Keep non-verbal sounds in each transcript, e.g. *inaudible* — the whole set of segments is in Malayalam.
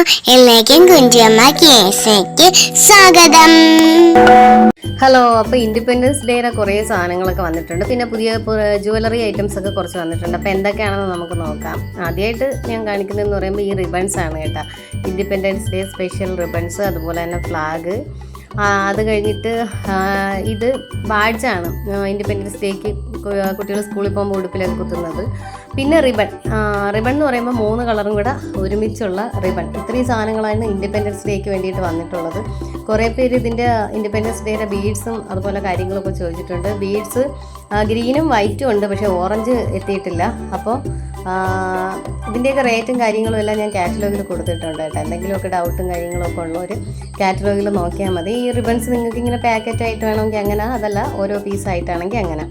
എല്ലാവർക്കും കുഞ്ചമ്മ കേസയ്ക്ക് സ്വാഗതം. ഹലോ അപ്പോൾ ഇൻഡിപെൻഡൻസ് ഡേയുടെ കുറേ സാധനങ്ങളൊക്കെ വന്നിട്ടുണ്ട്. പിന്നെ പുതിയ ജുവലറി ഐറ്റംസ് ഒക്കെ കുറച്ച് വന്നിട്ടുണ്ട്. അപ്പോൾ എന്തൊക്കെയാണെന്ന് നമുക്ക് നോക്കാം. ആദ്യമായിട്ട് ഞാൻ കാണിക്കുന്നതെന്ന് പറയുമ്പോൾ ഈ റിബൺസ് ആണ് കേട്ടോ. ഇൻഡിപെൻഡൻസ് ഡേ സ്പെഷ്യൽ റിബൺസ് അതുപോലെ തന്നെ ഫ്ലാഗ് അത് കഴിഞ്ഞിട്ട് ഇത് ബാഡ്ജാണ് ഇൻഡിപെൻഡൻസ് ഡേക്ക് കുട്ടികൾ സ്കൂളിൽ പോകുമ്പോൾ ഉടുപ്പിലൊക്കെ കുത്തുന്നത്. പിന്നെ റിബൺ റിബൺ എന്ന് പറയുമ്പോൾ മൂന്ന് കളറും കൂടെ ഒരുമിച്ചുള്ള റിബൺ. ഇത്രയും സാധനങ്ങളാണ് ഇൻഡിപെൻഡൻസ് ഡേക്ക് വേണ്ടിയിട്ട് വന്നിട്ടുള്ളത്. കുറേ പേര് ഇതിന്റെ ഇൻഡിപെൻഡൻസ് ഡേയുടെ ബീഡ്സും അതുപോലെ കാര്യങ്ങളൊക്കെ ചോദിച്ചിട്ടുണ്ട്. ബീഡ്സ് ഗ്രീനും വൈറ്റും ഉണ്ട് പക്ഷേ ഓറഞ്ച് എത്തിയിട്ടില്ല. അപ്പോൾ ഇതിന്റെയൊക്കെ റേറ്റും കാര്യങ്ങളും എല്ലാം ഞാൻ കാറ്റലോഗിൽ കൊടുത്തിട്ടുണ്ട് കേട്ടോ. എന്തെങ്കിലുമൊക്കെ ഡൗട്ടും കാര്യങ്ങളൊക്കെ ഉള്ളവർ കാറ്റലോഗിൽ നോക്കിയാൽ മതി. ഈ റിബൺസ് നിങ്ങൾക്ക് ഇങ്ങനെ പാക്കറ്റ് ആയിട്ട് വേണമെങ്കിൽ അങ്ങനെ അതല്ല ഓരോ പീസായിട്ടാണെങ്കിൽ അങ്ങനെ.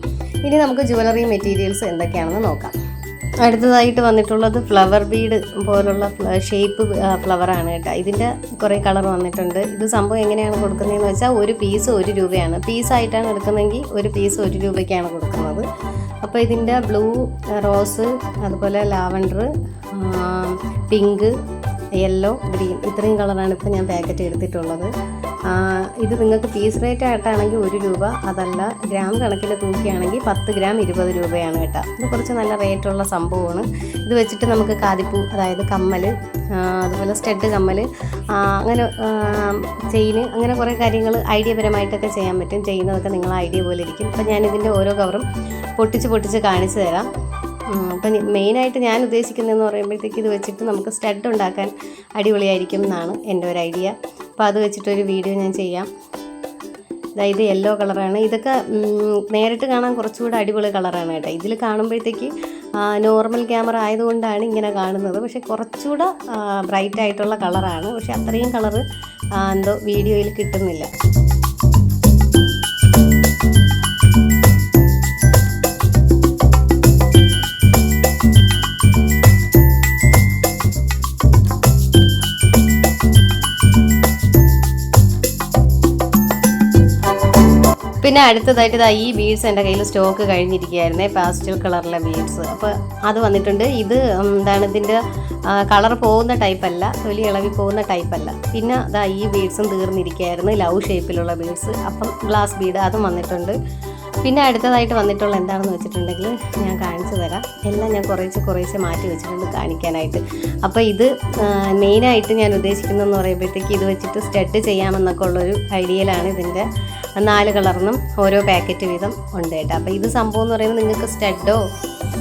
ഇനി നമുക്ക് ജുവലറി മെറ്റീരിയൽസ് എന്തൊക്കെയാണെന്ന് നോക്കാം. അടുത്തതായിട്ട് വന്നിട്ടുള്ളത് ഫ്ലവർ ബീഡ് പോലുള്ള ഷേപ്പ് ഫ്ലവറാണ് കേട്ടോ. ഇതിന്റെ കുറേ കളർ വന്നിട്ടുണ്ട്. ഇത് സംഭവം എങ്ങനെയാണ് കൊടുക്കുന്നതെന്ന് വെച്ചാൽ ഒരു പീസ് ഒരു രൂപയാണ്. പീസായിട്ടാണ് എടുക്കുന്നതെങ്കിൽ ഒരു പീസ് ഒരു രൂപയ്ക്കാണ് കൊടുക്കുന്നത്. അപ്പോൾ ഇതിന്റെ ബ്ലൂ റോസ് അതുപോലെ ലാവൻഡർ പിങ്ക് യെല്ലോ ഗ്രീൻ ഇത്രയും കളറാണ് ഇപ്പോൾ ഞാൻ പാക്കറ്റ് എടുത്തിട്ടുള്ളത്. ഇത് നിങ്ങൾക്ക് പീസ് റേറ്റ് ആയിട്ടാണെങ്കിൽ ഒരു രൂപ അതല്ല ഗ്രാം കണക്കിൽ തൂക്കിയാണെങ്കിൽ പത്ത് ഗ്രാം ഇരുപത് രൂപയാണ് കേട്ടോ. ഇത് കുറച്ച് നല്ല റേറ്റുള്ള സംഭവമാണ്. ഇത് വെച്ചിട്ട് നമുക്ക് കാതിപ്പൂ അതായത് കമ്മൽ അതുപോലെ സ്റ്റഡ് കമ്മൽ അങ്ങനെ ചെയിന് അങ്ങനെ കുറേ കാര്യങ്ങൾ ഐഡിയ പരമായിട്ടൊക്കെ ചെയ്യാൻ പറ്റും. ചെയ്യുന്നതൊക്കെ നിങ്ങൾ ഐഡിയ പോലെ ഇരിക്കും. അപ്പം ഞാനിതിന്റെ ഓരോ കവറും പൊട്ടിച്ച് പൊട്ടിച്ച് കാണിച്ചു തരാം. അപ്പം മെയിനായിട്ട് ഞാൻ ഉദ്ദേശിക്കുന്നതെന്ന് പറയുമ്പോഴത്തേക്ക് ഇത് വെച്ചിട്ട് നമുക്ക് സ്റ്റഡ് ഉണ്ടാക്കാൻ അടിപൊളിയായിരിക്കും എന്നാണ് എന്റെ ഒരു ഐഡിയ അപ്പോൾ അത് വെച്ചിട്ടൊരു വീഡിയോ ഞാൻ ചെയ്യാം. ഇത് യെല്ലോ കളറാണ്. ഇതൊക്കെ നേരിട്ട് കാണാൻ കുറച്ചുകൂടെ അടിപൊളി കളറാണ് കേട്ടോ. ഇതിൽ കാണുമ്പോഴത്തേക്ക് നോർമൽ ക്യാമറ ആയതുകൊണ്ടാണ് ഇങ്ങനെ കാണുന്നത്. പക്ഷേ കുറച്ചുകൂടെ ബ്രൈറ്റ് ആയിട്ടുള്ള കളറാണ്. പക്ഷേ അത്രയും കളറ് എന്തോ വീഡിയോയിൽ കിട്ടുന്നില്ല. പിന്നെ അടുത്തതായിട്ട് ഇതാ ഈ ബീഡ്സ് എന്റെ കയ്യിൽ സ്റ്റോക്ക് കഴിഞ്ഞിരിക്കുകയായിരുന്നേ പാസ്റ്റൽ കളറിലെ ബീഡ്സ് അപ്പോൾ അത് വന്നിട്ടുണ്ട്. ഇത് എന്താണ് ഇതിന്റെ കളർ പോകുന്ന ടൈപ്പല്ല തൊലി ഇളവി പോകുന്ന ടൈപ്പല്ല പിന്നെ അതാ ഈ ബീഡ്സും തീർന്നിരിക്കുകയായിരുന്നു ലവ് ഷേപ്പിലുള്ള ബീഡ്സ് അപ്പം ഗ്ലാസ് ബീഡ് അതും വന്നിട്ടുണ്ട്. പിന്നെ അടുത്തതായിട്ട് വന്നിട്ടുള്ള എന്താണെന്ന് വെച്ചിട്ടുണ്ടെങ്കിൽ ഞാൻ കാണിച്ചു തരാം. എല്ലാം ഞാൻ കുറേശ്ശെ കുറേശ്ശെ മാറ്റി വെച്ചിട്ടുണ്ട് കാണിക്കാനായിട്ട്. അപ്പോൾ ഇത് മെയിനായിട്ട് ഞാൻ ഉദ്ദേശിക്കുന്നതെന്ന് പറയുമ്പോഴത്തേക്ക് ഇത് വെച്ചിട്ട് സ്റ്റഡ് ചെയ്യാമെന്നൊക്കെ ഉള്ളൊരു ഐഡിയയിലാണ് ഇതിന്റെ നാല് കളറിനും ഓരോ പാക്കറ്റ് വീതം ഉണ്ട് കേട്ടോ. അപ്പോൾ ഇത് സംഭവം എന്ന് പറയുമ്പോൾ നിങ്ങൾക്ക് സ്റ്റഡോ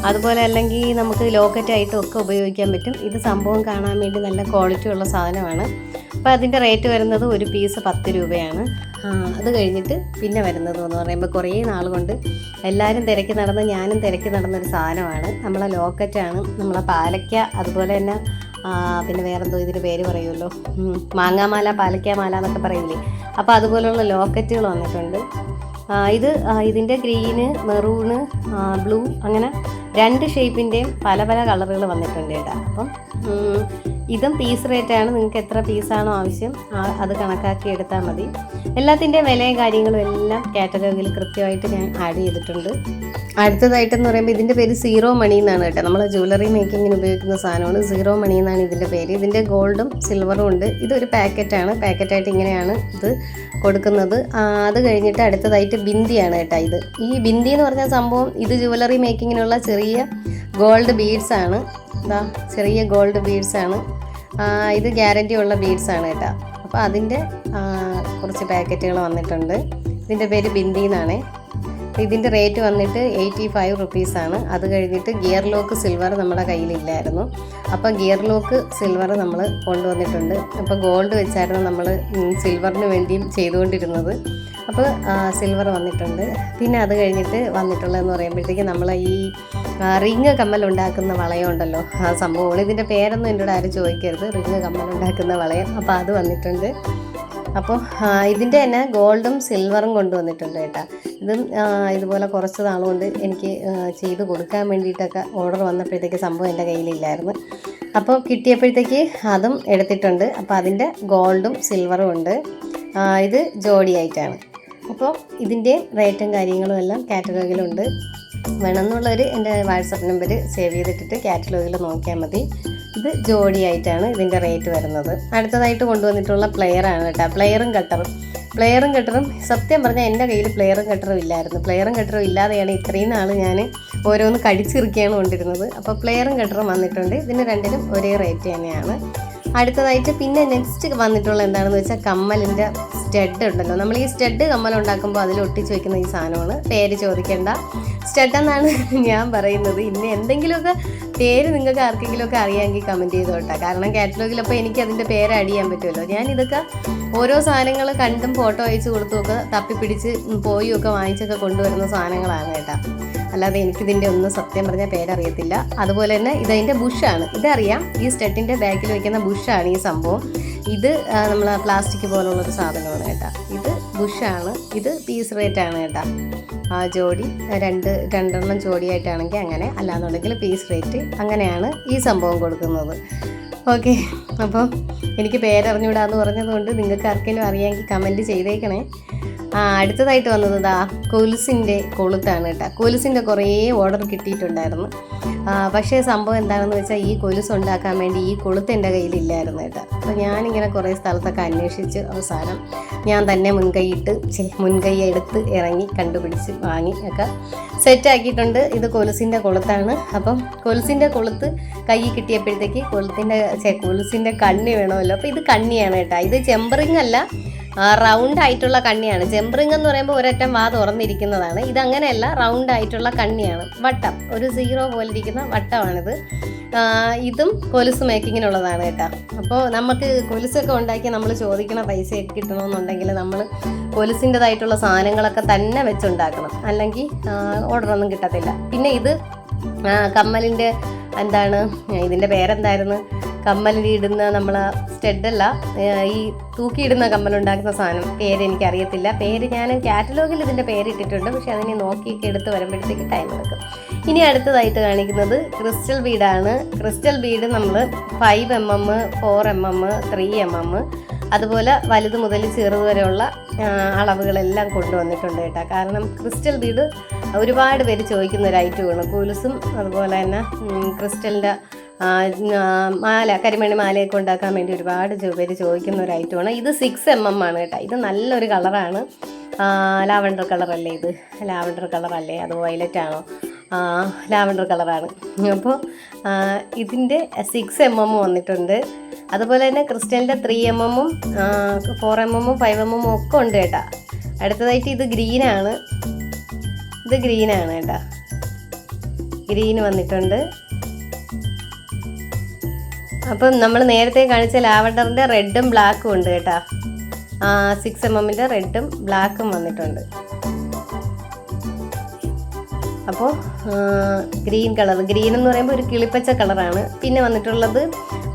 അതുപോലെ അല്ലെങ്കിൽ നമുക്ക് ലോക്കറ്റായിട്ടും ഒക്കെ ഉപയോഗിക്കാൻ പറ്റും. ഇത് സംഭവം കാണാൻ വേണ്ടി നല്ല ക്വാളിറ്റി ഉള്ള സാധനമാണ്. അപ്പോൾ അതിന്റെ റേറ്റ് വരുന്നത് ഒരു പീസ് പത്ത് രൂപയാണ്. അത് കഴിഞ്ഞിട്ട് പിന്നെ വരുന്നത് എന്ന് പറയുമ്പോൾ കുറേ നാൾ കൊണ്ട് എല്ലാവരും തിരക്കി നടന്ന് ഞാനും തിരക്കി നടന്നൊരു സാധനമാണ്. നമ്മളെ ലോക്കറ്റാണ് നമ്മളെ പാലക്ക അതുപോലെ തന്നെ പിന്നെ വേറെന്തോ ഇതിന് പേര് പറയുമല്ലോ. മാങ്ങാമാല പാലയ്ക്കാമാല എന്നൊക്കെ പറയില്ലേ അപ്പോൾ അതുപോലുള്ള ലോക്കറ്റുകൾ വന്നിട്ടുണ്ട്. ഇത് ഇതിന്റെ ഗ്രീന് മെറൂണ് ബ്ലൂ അങ്ങനെ രണ്ട് ഷേപ്പിന്റെയും പല പല കളറുകൾ വന്നിട്ടുണ്ട് കേട്ടോ. അപ്പം ഇതും പീസ് റേറ്റാണ് നിങ്ങൾക്ക് എത്ര പീസാണോ ആവശ്യം അത് കണക്കാക്കി എടുത്താൽ മതി. എല്ലാത്തിന്റെയും വിലയും കാര്യങ്ങളും എല്ലാം കാറ്റലോഗിൽ കൃത്യമായിട്ട് ഞാൻ ആഡ് ചെയ്തിട്ടുണ്ട്. അടുത്തതായിട്ടെന്ന് പറയുമ്പോൾ ഇതിന്റെ പേര് സീറോ മണി എന്നാണ് കേട്ടോ. നമ്മൾ ജ്വല്ലറി മേക്കിങ്ങിന് ഉപയോഗിക്കുന്ന സാധനമാണ് സീറോ മണി എന്നാണ് ഇതിന്റെ പേര്. ഇതിന്റെ ഗോൾഡും സിൽവറും ഉണ്ട്. ഇതൊരു പാക്കറ്റാണ് പാക്കറ്റായിട്ട് ഇങ്ങനെയാണ് ഇത് കൊടുക്കുന്നത്. അത് കഴിഞ്ഞിട്ട് അടുത്തതായിട്ട് ബിന്ദിയാണ് കേട്ടോ ഇത്. ഈ ബിന്ദി എന്ന് പറഞ്ഞ സംഭവം ഇത് ജ്വല്ലറി മേക്കിങ്ങിനുള്ള ചെറിയ ഗോൾഡ് ബീഡ്സ് ആണ്. ഇതാ ചെറിയ ഗോൾഡ് ബീഡ്സ് ആണ്. ഇത് ഗ്യാരണ്ടി ഉള്ള ബീഡ്സ് ആണ് കേട്ടോ. അപ്പോൾ അതിന്റെ കുറച്ച് പാക്കറ്റുകൾ വന്നിട്ടുണ്ട്. ഇതിന്റെ പേര് ബിന്ദി എന്നാണേ. ഇതിന്റെ റേറ്റ് വന്നിട്ട് എയ്റ്റി ഫൈവ് റുപ്പീസാണ്. അത് കഴിഞ്ഞിട്ട് ഗിയർ ലോക്ക് സിൽവർ നമ്മുടെ കയ്യിലില്ലായിരുന്നു. അപ്പോൾ ഗിയർ ലോക്ക് സിൽവർ നമ്മൾ കൊണ്ടുവന്നിട്ടുണ്ട്. അപ്പോൾ ഗോൾഡ് വെച്ചായിരുന്നു നമ്മൾ സിൽവറിന് വേണ്ടിയും ചെയ്തുകൊണ്ടിരുന്നത്. അപ്പോൾ സിൽവർ വന്നിട്ടുണ്ട്. പിന്നെ അത് കഴിഞ്ഞിട്ട് വന്നിട്ടുള്ളതെന്ന് പറയുമ്പോഴത്തേക്ക് നമ്മൾ ഈ റിങ് കമ്മൽ ഉണ്ടാക്കുന്ന വളയം ഉണ്ടല്ലോ. ആ സംഭവമാണ്. ഇതിന്റെ പേരൊന്നും എന്നോട് ആരും ചോദിക്കരുത്. റിങ് കമ്മൽ ഉണ്ടാക്കുന്ന വളയം. അപ്പോൾ അത് വന്നിട്ടുണ്ട്. അപ്പോൾ ഇതിന്റെ തന്നെ ഗോൾഡും സിൽവറും കൊണ്ടുവന്നിട്ടുണ്ട് കേട്ടോ. ഇതും ഇതുപോലെ കുറച്ച് നാളുകൊണ്ട് എനിക്ക് ചെയ്ത് കൊടുക്കാൻ വേണ്ടിയിട്ടൊക്കെ ഓർഡർ വന്നപ്പോഴത്തേക്ക് സംഭവം എന്റെ കയ്യിലില്ലായിരുന്നു. അപ്പോൾ കിട്ടിയപ്പോഴത്തേക്ക് അതും എടുത്തിട്ടുണ്ട്. അപ്പോൾ അതിന്റെ ഗോൾഡും സിൽവറും ഉണ്ട്. ഇത് ജോഡിയായിട്ടാണ്. അപ്പോൾ ഇതിന്റെ റേറ്റും കാര്യങ്ങളും എല്ലാം കാറ്റലോഗിലുണ്ട് വേണമെന്നുള്ളവർ എന്റെ വാട്സപ്പ് നമ്പർ സേവ് ചെയ്തിട്ടിട്ട് കാറ്റലോഗിൽ നോക്കിയാൽ മതി. ഇത് ജോഡിയായിട്ടാണ് ഇതിന്റെ റേറ്റ് വരുന്നത്. അടുത്തതായിട്ട് കൊണ്ടുവന്നിട്ടുള്ള പ്ലെയറാണ് കേട്ടോ. പ്ലെയറും കട്ടറും. പ്ലെയറും കട്ടറും സത്യം പറഞ്ഞാൽ എന്റെ കയ്യിൽ പ്ലെയറും കട്ടറും ഇല്ലായിരുന്നു. പ്ലെയറും കട്ടറും ഇല്ലാതെയാണ് ഇത്രയും നാൾ ഞാൻ ഓരോന്ന് കടിച്ചിറുക്കിയാണ് കൊണ്ടിരുന്നത്. അപ്പോൾ പ്ലെയറും കട്ടറും വന്നിട്ടുണ്ട്. ഇതിന് രണ്ടിനും ഒരേ റേറ്റ് തന്നെയാണ്. അടുത്തതായിട്ട് പിന്നെ നെക്സ്റ്റ് വന്നിട്ടുള്ള എന്താണെന്ന് വെച്ചാൽ കമ്മലിന്റെ സ്റ്റഡ് ഉണ്ടല്ലോ. നമ്മൾ ഈ സ്റ്റഡ് കമ്മൽ ഉണ്ടാക്കുമ്പോൾ അതിൽ ഒട്ടിച്ച് വെക്കുന്ന ഈ സാധനമാണ്. പേര് ചോദിക്കേണ്ട. സ്റ്റഡ് എന്നാണ് ഞാൻ പറയുന്നത്. ഇനി എന്തെങ്കിലുമൊക്കെ പേര് നിങ്ങൾക്ക് ആർക്കെങ്കിലുമൊക്കെ അറിയാമെങ്കിൽ കമന്റ് ചെയ്തോട്ടെ. കാരണം കാറ്റലോഗിലപ്പോൾ എനിക്ക് അതിന്റെ പേര് ആഡ് ചെയ്യാൻ പറ്റുമല്ലോ. ഞാൻ ഇതൊക്കെ ഓരോ സാധനങ്ങൾ കണ്ടും ഫോട്ടോ അയച്ചു കൊടുത്തുമൊക്കെ തപ്പിപ്പിടിച്ച് പോയി ഒക്കെ വാങ്ങിച്ചൊക്കെ കൊണ്ടുവരുന്ന സാധനങ്ങളാണ് കേട്ടോ. അല്ലാതെ എനിക്കിതിന്റെ ഒന്നും സത്യം പറഞ്ഞാൽ പേരറിയത്തില്ല. അതുപോലെ തന്നെ ഇതതിന്റെ ബുഷാണ് ഇതറിയാം ഈ സ്റ്റെട്ടിന്റെ ബാക്കിൽ വയ്ക്കുന്ന ബുഷാണ് ഈ സംഭവം. ഇത് നമ്മൾ പ്ലാസ്റ്റിക് പോലുള്ളൊരു സാധനമാണ് കേട്ടോ. ഇത് ബുഷാണ് ഇത് പീസ് റേറ്റ് ആണ് കേട്ടോ. ആ ജോഡി രണ്ട് രണ്ടെണ്ണം ജോഡിയായിട്ടാണെങ്കിൽ അങ്ങനെ അല്ലാന്നുണ്ടെങ്കിൽ പീസ് റേറ്റ് അങ്ങനെയാണ് ഈ സംഭവം കൊടുക്കുന്നത്. ഓക്കെ അപ്പോൾ എനിക്ക് പേരറിഞ്ഞൂടാന്ന് പറഞ്ഞതുകൊണ്ട് നിങ്ങൾക്ക് ആർക്കെങ്കിലും അറിയാമെങ്കിൽ കമന്റ് ചെയ്തേക്കണേ. അടുത്തതായിട്ട് വന്നത് ഇതാ കൊലുസിന്റെ കൊളുത്താണ് കേട്ടോ. കൊലുസിന്റെ കുറേ ഓർഡർ കിട്ടിയിട്ടുണ്ടായിരുന്നു. ആ, പക്ഷേ സംഭവം എന്താണെന്ന് വെച്ചാൽ ഈ കൊലുസ് ഉണ്ടാക്കാൻ വേണ്ടി ഈ കൊളുത്ത് എന്റെ കയ്യിലില്ലായിരുന്നു കേട്ടോ. അപ്പോൾ ഞാനിങ്ങനെ കുറേ സ്ഥലത്തൊക്കെ അന്വേഷിച്ച് അവസാനം ഞാൻ തന്നെ മുൻകൈയിട്ട് മുൻകൈ എടുത്ത് ഇറങ്ങി കണ്ടുപിടിച്ച് വാങ്ങി ഒക്കെ സെറ്റാക്കിയിട്ടുണ്ട്. ഇത് കൊലുസിന്റെ കൊളുത്താണ്. അപ്പം കൊലുസിന്റെ കൊളുത്ത് കൈ കിട്ടിയപ്പോഴത്തേക്ക് കൊളുത്തിന്റെ കൊലുസിന്റെ കണ്ണി വേണമല്ലോ. അപ്പോൾ ഇത് കണ്ണിയാണ് കേട്ടോ. ഇത് ചെമ്പറിങ് അല്ല റൗണ്ട് ആയിട്ടുള്ള കണ്ണിയാണ്. ജംബ്രിങ് എന്ന് പറയുമ്പോൾ ഒരറ്റം വാ തുറന്നിരിക്കുന്നതാണ്. ഇത് അങ്ങനെയല്ല റൗണ്ട് ആയിട്ടുള്ള കണ്ണിയാണ്. വട്ടം. ഒരു സീറോ പോലെ ഇരിക്കുന്ന വട്ടമാണിത്. ഇതും കൊലുസ് മേക്കിങ്ങിനുള്ളതാണ് കേട്ടോ. അപ്പോൾ നമുക്ക് കൊലുസൊക്കെ ഉണ്ടാക്കി നമ്മൾ ചോദിക്കണ പൈസയൊക്കെ കിട്ടണമെന്നുണ്ടെങ്കിൽ നമ്മൾ കൊലുസിന്റെതായിട്ടുള്ള സാധനങ്ങളൊക്കെ തന്നെ വെച്ചുണ്ടാക്കണം. അല്ലെങ്കിൽ ഓർഡറൊന്നും കിട്ടത്തില്ല. പിന്നെ ഇത് കമ്മലിന്റെ എന്താണ് ഇതിന്റെ പേരെന്തായിരുന്നു? കമ്മലിൽ ഇടുന്ന നമ്മൾ സ്റ്റെഡല്ല ഈ തൂക്കിയിടുന്ന കമ്മലുണ്ടാക്കുന്ന സാധനം. പേര് എനിക്കറിയത്തില്ല. പേര് ഞാൻ കാറ്റലോഗിൽ ഇതിന്റെ പേര് ഇട്ടിട്ടുണ്ട് പക്ഷെ അതിനെ നോക്കിയൊക്കെ എടുത്ത് വരുമ്പോഴത്തേക്ക് ടൈം എടുക്കും. ഇനി അടുത്തതായിട്ട് കാണിക്കുന്നത് ക്രിസ്റ്റൽ ബീഡാണ്. ക്രിസ്റ്റൽ ബീഡ് നമ്മൾ five M M four M M three M M അതുപോലെ വലുത് മുതൽ ചെറുത് വരെയുള്ള അളവുകളെല്ലാം കൊണ്ടുവന്നിട്ടുണ്ട് കേട്ടോ. കാരണം ക്രിസ്റ്റൽ ബീഡ് ഒരുപാട് പേര് ചോദിക്കുന്ന ഒരു ഐറ്റമാണ് കൊലുസും അതുപോലെ തന്നെ ക്രിസ്റ്റലിന്റെ മാല കരിമണി മാലയൊക്കെ ഉണ്ടാക്കാൻ വേണ്ടി ഒരുപാട് പേര് ചോദിക്കുന്ന ഒരു ഐറ്റമാണ് ഇത് സിക്സ് എം എം ആണ് കേട്ടോ. ഇത് നല്ലൊരു കളറാണ് ലാവണ്ടർ കളറല്ലേ ഇത്? ലാവണ്ടർ കളറല്ലേ അത് വയലറ്റ് ആണോ? ലാവണ്ടർ കളറാണ് അപ്പോൾ ഇതിന്റെ സിക്സ് എം എം വന്നിട്ടുണ്ട്. അതുപോലെ തന്നെ ക്രിസ്റ്റലിന്റെ ത്രീ എം എമ്മും ഫോർ എം എമ്മും ഫൈവ് എം എമ്മും ഒക്കെ ഉണ്ട് കേട്ടാ. അടുത്തതായിട്ട് ഇത് ഗ്രീനാണ് ഇത് ഗ്രീനാണ് കേട്ടാ. ഗ്രീൻ വന്നിട്ടുണ്ട്. അപ്പം നമ്മൾ നേരത്തെ കാണിച്ച ലാവണ്ടറിന്റെ റെഡും ബ്ലാക്കും ഉണ്ട് കേട്ടോ. സിക്സ് എം എമ്മിന്റെ റെഡും ബ്ലാക്കും വന്നിട്ടുണ്ട്. അപ്പോൾ ഗ്രീൻ കളർ ഗ്രീൻ എന്ന് പറയുമ്പോൾ ഒരു കിളിപ്പച്ച കളറാണ്. പിന്നെ വന്നിട്ടുള്ളത്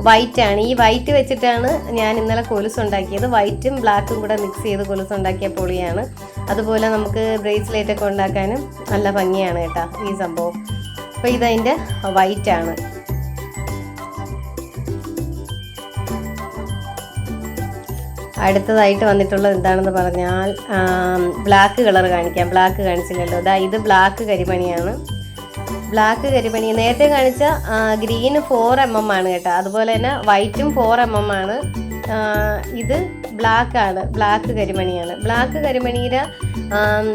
വൈറ്റ് ആണ്. ഈ വൈറ്റ് വെച്ചിട്ടാണ് ഞാൻ ഇന്നലെ കൊലുസ് ഉണ്ടാക്കിയത്. വൈറ്റും ബ്ലാക്കും കൂടെ മിക്സ് ചെയ്ത് കൊലുസ് ഉണ്ടാക്കിയ പൊളിയാണ്. അതുപോലെ നമുക്ക് ബ്രേസ്ലെറ്റ് ഒക്കെ ഉണ്ടാക്കാനും നല്ല ഭംഗിയാണ് കേട്ടോ ഈ സംഭവം. അപ്പോൾ ഇതതിന്റെ വൈറ്റ് ആണ്. അടുത്തതായിട്ട് വന്നിട്ടുള്ളത് എന്താണെന്ന് പറഞ്ഞാൽ ബ്ലാക്ക് കളർ കാണിക്കാം. ബ്ലാക്ക് കാണിച്ചില്ലല്ലോ. ഇതാ ഇത് ബ്ലാക്ക് കരിമണിയാണ്. ബ്ലാക്ക് കരിമണി. നേരത്തെ കാണിച്ച ഗ്രീന് ഫോർ എം എം ആണ് കേട്ടോ. അതുപോലെ തന്നെ വൈറ്റും ഫോർ എം എം ആണ്. ഇത് ബ്ലാക്ക് ആണ്. ബ്ലാക്ക് കരിമണിയാണ്. ബ്ലാക്ക് കരിമണിയുടെ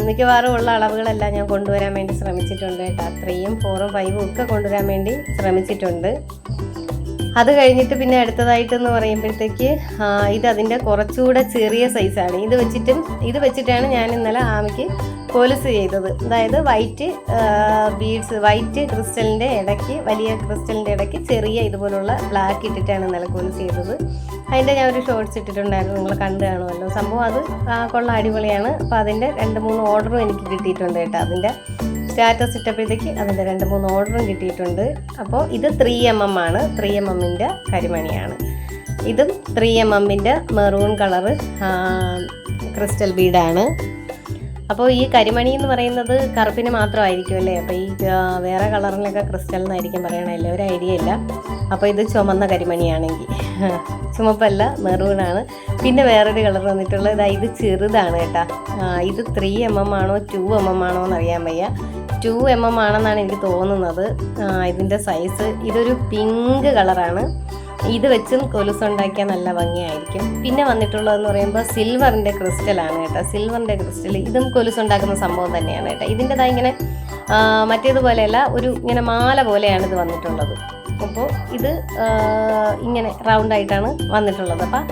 മിക്കവാറും ഉള്ള അളവുകളെല്ലാം ഞാൻ കൊണ്ടുവരാൻ വേണ്ടി ശ്രമിച്ചിട്ടുണ്ട് കേട്ടോ. ത്രീയും ഫോറും ഫൈവും ഒക്കെ കൊണ്ടുവരാൻ വേണ്ടി ശ്രമിച്ചിട്ടുണ്ട്. അത് കഴിഞ്ഞിട്ട് പിന്നെ അടുത്തതായിട്ടെന്ന് പറയുമ്പോഴത്തേക്ക് ഇത് അതിന്റെ കുറച്ചുകൂടെ ചെറിയ സൈസാണ്. ഇത് വെച്ചിട്ടും ഇത് വെച്ചിട്ടാണ് ഞാൻ ഇന്നലെ ആമയ്ക്ക് പോലീസ് ചെയ്തത്. അതായത് വൈറ്റ് ബീഡ്സ് വൈറ്റ് ക്രിസ്റ്റലിന്റെ ഇടയ്ക്ക് വലിയ ക്രിസ്റ്റലിന്റെ ഇടയ്ക്ക് ചെറിയ ഇതുപോലുള്ള ബ്ലാക്ക് ഇട്ടിട്ടാണ് ഇന്നലെ പോലീസ് ചെയ്തത്. അതിന്റെ ഞാൻ ഒരു ഷോർട്സ് ഇട്ടിട്ടുണ്ടായിരുന്നു. നിങ്ങൾ കണ്ടു കാണുമല്ലോ. സംഭവം അത് കൊള്ള അടിപൊളിയാണ്. അപ്പോൾ അതിന്റെ രണ്ട് മൂന്ന് ഓർഡറും എനിക്ക് കിട്ടിയിട്ടുണ്ട് കേട്ടോ. അതിന്റെ സ്റ്റാറ്റസ് ഇട്ടപ്പോഴത്തേക്ക് അതിന്റെ രണ്ട് മൂന്ന് ഓർഡറും കിട്ടിയിട്ടുണ്ട്. അപ്പോൾ ഇത് ത്രീ എം എം ആണ്. ത്രീ എം എമ്മിന്റെ കരിമണിയാണ്. ഇതും ത്രീ എം എമ്മിന്റെ മെറൂൺ കളറ് ക്രിസ്റ്റൽ ബീഡാണ് അപ്പോൾ ഈ കരിമണി എന്ന് പറയുന്നത് കറുപ്പിന് മാത്രമായിരിക്കും അല്ലേ? അപ്പോൾ ഈ വേറെ കളറിലൊക്കെ ക്രിസ്റ്റൽ എന്നായിരിക്കും പറയണല്ലേ ഒരു ഐഡിയ ഇല്ല. അപ്പോൾ ഇത് ചുമന്ന കരിമണിയാണെങ്കിൽ. *laughs* ചുമപ്പല്ല മെറൂണാണ് പിന്നെ വേറൊരു കളർ വന്നിട്ടുള്ളത് ഇതാ ചെറുതാണ് കേട്ടോ. ഇത് ത്രീ എം എം ആണോ ടു എം എം ആണോ എന്ന് അറിയാൻ വയ്യ. ടു എം എം ആണെന്നാണ് എനിക്ക് തോന്നുന്നത്. ഇതിന്റെ സൈസ് ഇതൊരു പിങ്ക് കളറാണ് ഇത് വെച്ചും കൊലുസ് ഉണ്ടാക്കിയാൽ നല്ല ഭംഗിയായിരിക്കും. പിന്നെ വന്നിട്ടുള്ളതെന്ന് പറയുമ്പോൾ സിൽവറിന്റെ ക്രിസ്റ്റലാണ് കേട്ടോ. സിൽവറിന്റെ ക്രിസ്റ്റൽ ഇതും കൊലുസ് ഉണ്ടാക്കുന്ന സംഭവം തന്നെയാണ് കേട്ടോ. ഇതിന്റെതായി ഇങ്ങനെ മറ്റേതുപോലെയല്ല ഒരു ഇങ്ങനെ മാല പോലെയാണ് ഇത് വന്നിട്ടുള്ളത്. അപ്പോൾ ഇത് ഇങ്ങനെ റൗണ്ട് ആയിട്ടാണ് വന്നിട്ടുള്ളത്. അപ്പം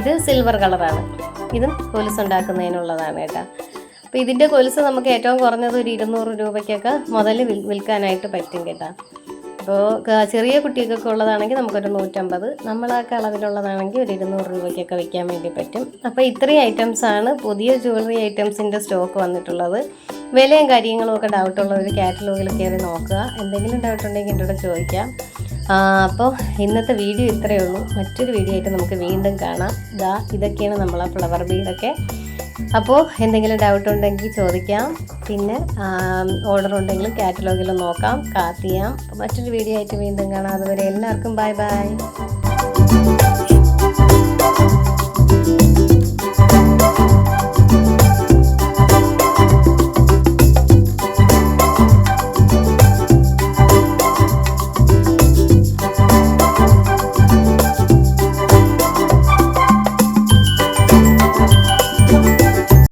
ഇത് സിൽവർ കളറാണ് ഇതും കൊലുസ് ഉണ്ടാക്കുന്നതിനുള്ളതാണ് കേട്ടോ. അപ്പോൾ ഇതിന്റെ കൊലുസ് നമുക്ക് ഏറ്റവും കുറഞ്ഞത് ഒരു ഇരുന്നൂറ് രൂപയ്ക്കൊക്കെ മുതൽ വിൽക്കാനായിട്ട് പറ്റും കേട്ടോ. അപ്പോൾ ചെറിയ കുട്ടികൾക്കൊക്കെ ഉള്ളതാണെങ്കിൽ നമുക്കൊരു നൂറ്റമ്പത് നമ്മളൊക്കെ അളവിലുള്ളതാണെങ്കിൽ ഒരു ഇരുന്നൂറ് രൂപയ്ക്കൊക്കെ വയ്ക്കാൻ വേണ്ടി പറ്റും. അപ്പോൾ ഇത്രയും ഐറ്റംസാണ് പുതിയ ജ്വല്ലറി ഐറ്റംസിന്റെ സ്റ്റോക്ക് വന്നിട്ടുള്ളത്. വിലയും കാര്യങ്ങളും ഒക്കെ ഡൗട്ടുള്ള ഒരു കാറ്റലോഗിൽ കയറി നോക്കുക. എന്തെങ്കിലും ഡൗട്ട് ഉണ്ടെങ്കിൽ എന്റെ കൂടെ ചോദിക്കാം അപ്പോൾ ഇന്നത്തെ വീഡിയോ ഇത്രയേ ഉള്ളൂ. മറ്റൊരു വീഡിയോ ആയിട്ട് നമുക്ക് വീണ്ടും കാണാം. ഇതാ ഇതൊക്കെയാണ് നമ്മളെ ഫ്ലവർ ബീഡൊക്കെ അപ്പോൾ എന്തെങ്കിലും ഡൗട്ട് ഉണ്ടെങ്കിൽ ചോദിക്കാം. പിന്നെ ഓർഡർ ഉണ്ടെങ്കിൽ കാറ്റലോഗിൽ നോക്കാം കാത്തിയാം മറ്റൊരു വീഡിയോ ആയിട്ട് വീണ്ടും കാണാം. അതുവരെ എല്ലാവർക്കും ബൈ ബൈ